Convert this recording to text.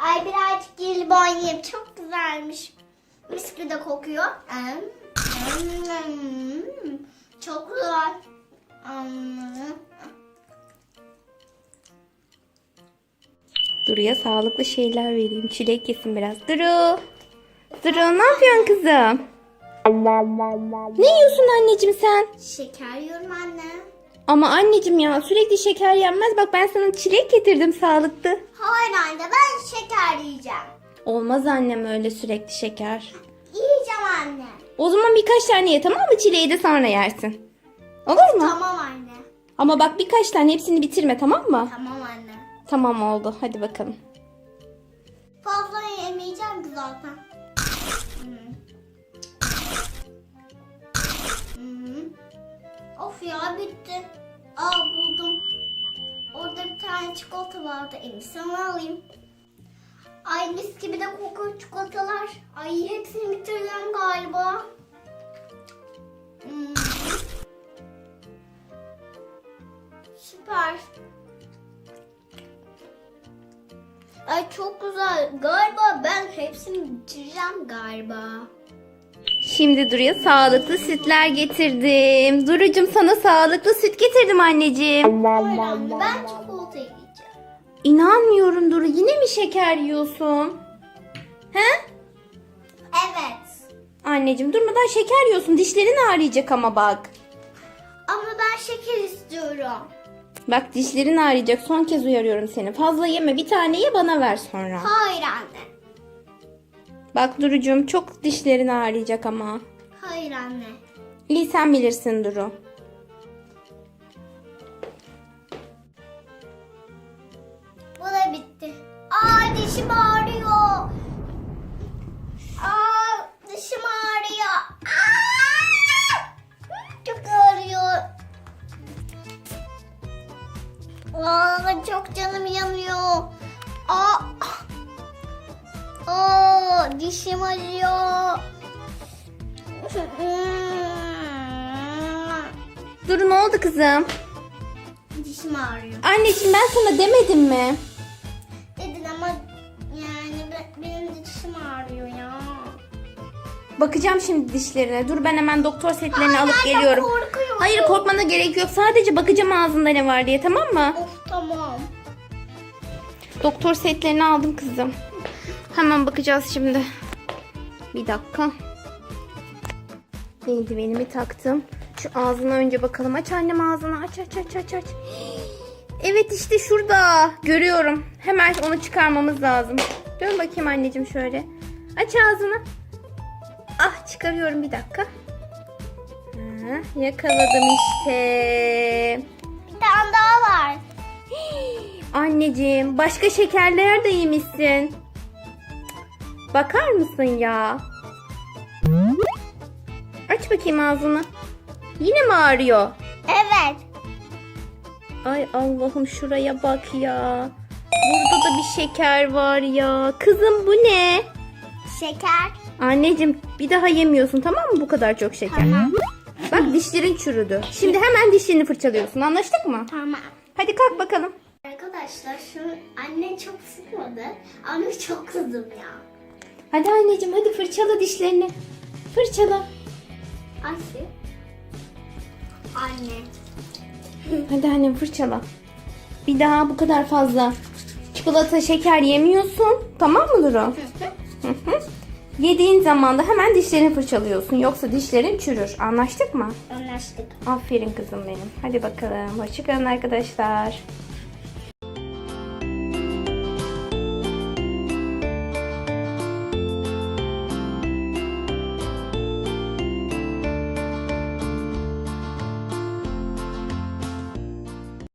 Ay birazcık jelibon yiyeyim. Çok güzelmiş. Mis gibi de kokuyor. Çok güzel. Duru'ya sağlıklı şeyler vereyim. Çilek yesin biraz. Duru. Duru ne yapıyorsun kızım? Ne yiyorsun anneciğim sen? Şeker yiyorum anne. Ama anneciğim ya sürekli şeker yenmez. Bak ben sana çilek getirdim sağlıklı. Hayır anne ben şeker yiyeceğim. Olmaz annem öyle sürekli şeker. Yiyeceğim anne. O zaman birkaç tane ye tamam mı? Çileği de sonra yersin. Olur mu? Tamam anne. Ama bak birkaç tane hepsini bitirme tamam mı? Tamam anne. Tamam oldu. Hadi bakalım. Fazla yemeyeceğim ki zaten. Ya bitti. Aa buldum. Orada bir tane çikolata vardı. En onu alayım. Ay mis gibi de kokuyor çikolatalar. Ay hepsini bitireceğim galiba. Hmm. Süper. Ay çok güzel. Galiba ben hepsini bitireceğim galiba. Şimdi Duru'ya sağlıklı sütler getirdim. Duru'cum sana sağlıklı süt getirdim anneciğim. Hayır anne ben çikolata yiyeceğim. İnanmıyorum Duru. Yine mi şeker yiyorsun? He? Evet. Anneciğim durmadan şeker yiyorsun. Dişlerin ağrıyacak ama bak. Ama ben şeker istiyorum. Bak dişlerin ağrıyacak. Son kez uyarıyorum seni. Fazla yeme. Bir tane ye bana ver sonra. Hayır anne. Bak Duru'cum çok dişlerin ağrıyacak ama. Hayır anne. İyi sen bilirsin Duru. Bu da bitti. Aa dişim ağrıyor. Aa dişim ağrıyor. Aa! Çok ağrıyor. Aa çok canım yanıyor. Aa. Aa dişim acıyor. Duru ne oldu kızım? Dişim ağrıyor. Anneciğim ben sana demedim mi? Dedin ama yani be- benim de dişim ağrıyor ya. Bakacağım şimdi dişlerine. Dur ben hemen doktor setlerini Ay, alıp nereden geliyorum. korkuyorum? Hayır korkmana gerek yok. Sadece bakacağım ağzında ne var diye tamam mı? Of tamam. Doktor setlerini aldım kızım. Hemen bakacağız şimdi. Bir dakika. Eldivenimi taktım. Şu ağzına önce bakalım. Aç annem ağzını. Aç aç aç aç aç. Evet işte şurada. Görüyorum. Hemen onu çıkarmamız lazım. Dön bakayım anneciğim şöyle. Aç ağzını. Ah çıkarıyorum bir dakika. Ha, yakaladım işte. Bir tane daha var. Anneciğim başka şekerler de yemişsin. Bakar mısın ya? Aç bakayım ağzını. Yine mi ağrıyor? Evet. Ay Allah'ım şuraya bak ya. Burada da bir şeker var ya. Kızım bu ne? Şeker. Anneciğim bir daha yemiyorsun tamam mı bu kadar çok şeker? Tamam. Bak dişlerin çürüdü. Şimdi hemen dişlerini fırçalıyorsun anlaştık mı? Tamam. Hadi kalk bakalım. Arkadaşlar şu anne çok sıkmadı ama çok kızdım ya. Hadi anneciğim hadi fırçala dişlerini. Fırçala. Aslı. Anne. Hadi annem fırçala. Bir daha bu kadar fazla çikolata şeker yemiyorsun. Tamam mı Duru? Hı hı. Yediğin zaman da hemen dişlerini fırçalıyorsun. Yoksa dişlerin çürür. Anlaştık mı? Anlaştık. Aferin kızım benim. Hadi bakalım. Hoşçakalın arkadaşlar.